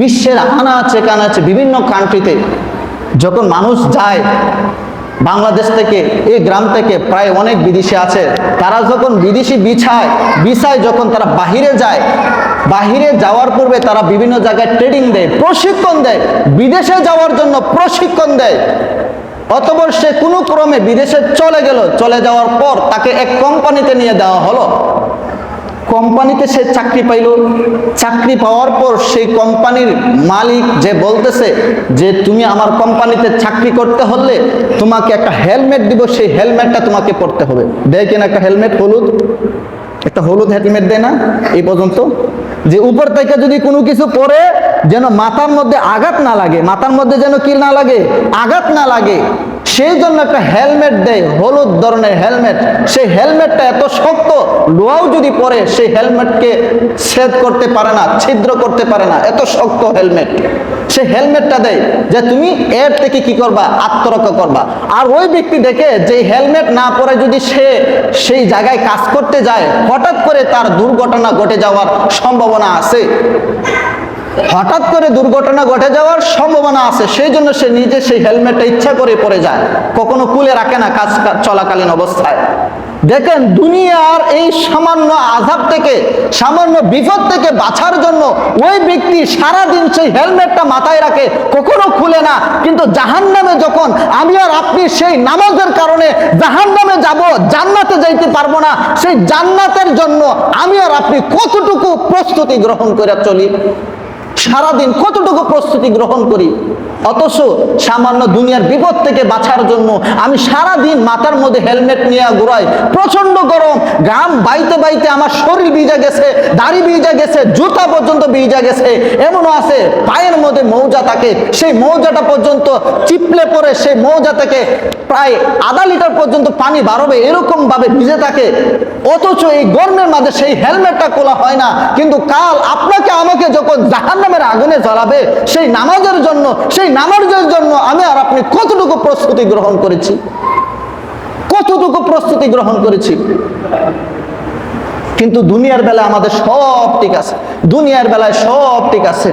বিশ্বের আনাচে কানাচে বিভিন্ন কান্ট্রিতে যখন মানুষ যায়, বাংলাদেশ থেকে, এই গ্রাম থেকে প্রায় অনেক বিদেশি আছে, তারা যখন বিদেশি বিছায় বিছায় যখন তারা বাহিরে যায়, বাহিরে যাওয়ার পূর্বে তারা বিভিন্ন জায়গায় ট্রেনিং দেয়, প্রশিক্ষণ দেয়, বিদেশে যাওয়ার জন্য প্রশিক্ষণ দেয়। অতপর সে কোনো ক্রমে বিদেশে চলে গেল, চলে যাওয়ার পর তাকে এক কোম্পানিতে নিয়ে দেওয়া হলো। কোম্পানিতে সে চাকরি পাইল। চাকরি পাওয়ার পর সেই কোম্পানির মালিক যে বলতেছে যে, তুমি আমার কোম্পানিতে চাকরি করতে হলে তোমাকে একটা হেলমেট দিব, সেই হেলমেটটা তোমাকে পড়তে হবে। দেয় কিনা একটা হেলমেট? হলুদ। একটা হলুদ হেলমেট দেয় না? এই পর্যন্ত। যে উপর থেকে যদি কোনো কিছু পরে যেন মাথার মধ্যে আঘাত না লাগে, মাথার মধ্যে যেন কি না লাগে? আঘাত না লাগে। সেই জন্য একটা হেলমেট দেয়, হলুদ ধরনের হেলমেট। সেই হেলমেটটা এত শক্ত, লোহাও যদি পরে, সেই হেলমেটকে ছেদ করতে পারে না, ছিদ্র করতে পারে না, এত শক্ত হেলমেট। সে হেলমেটটা দেয় যে তুমি এর থেকে কি করবা? আত্মরক্ষা করবা। আর ওই ব্যক্তি দেখে যে হেলমেট না পরে যদি সে সেই জায়গায় কাজ করতে যায়, হঠাৎ করে তার দুর্ঘটনা ঘটে যাওয়ার সম্ভাবনা আছে। হঠাৎ করে দুর্ঘটনা ঘটে যাওয়ার সম্ভাবনা আছে সেই জন্য সে নিজে সেই হেলমেটটা ইচ্ছা করে পরে যায়। কখনো কুলে রাখে না কাজ চলাকালীন অবস্থায়। দেখেন, দুনিয়ার এই সামান্য আঘাত থেকে, সামান্য বিপদ থেকে বাঁচার জন্য ওই ব্যক্তি সারা দিন সেই হেলমেটটা মাথায় রাখে, কখনো খুলে না। কিন্তু জাহান্নামে যখন আমি আর আপনি সেই নামাজের কারণে জাহান্নামে যাব, জান্নাতে যাইতে পারব না, সেই জান্নাতের জন্য আমি আর আপনি কতটুকু প্রস্তুতি গ্রহণ করে চলি? সারাদিন কতটুকু প্রস্তুতি গ্রহণ করি? অথচ সামান্য দুনিয়ার বিপদ থেকে বাঁচার জন্য আমি সারা দিন মাথার মধ্যে হেলমেট নিয়ে ঘুরাই। প্রচণ্ড গরম গাম বাইতে বাইতে আমার শরীর ভিজা গেছে, দাড়ি ভিজা গেছে, জুতা পর্যন্ত ভিজা গেছে। এমনও আছে, পায়ের মধ্যে মৌজা থাকে, সেই মৌজাটা পর্যন্ত চিপলে পরে সেই মৌজা থেকে প্রায় আধা লিটার পর্যন্ত পানি বাড়বে এরকম ভাবে ভিজে থাকে। অথচ এই গরমের মাঝে সেই হেলমেটটা খোলা হয় না। কিন্তু কাল আপনাকে আমাকে যখন জাহান্নামের আগুনে জ্বালাবে, সেই নামাজের জন্য, সেই নামাজের জন্য আমি আর আপনি কতটুকু প্রস্তুতি গ্রহণ করেছি? কতটুকু প্রস্তুতি গ্রহণ করেছি? কিন্তু দুনিয়ার বেলায় আমাদের সব ঠিক আছে। দুনিয়ার বেলায় সব ঠিক আছে।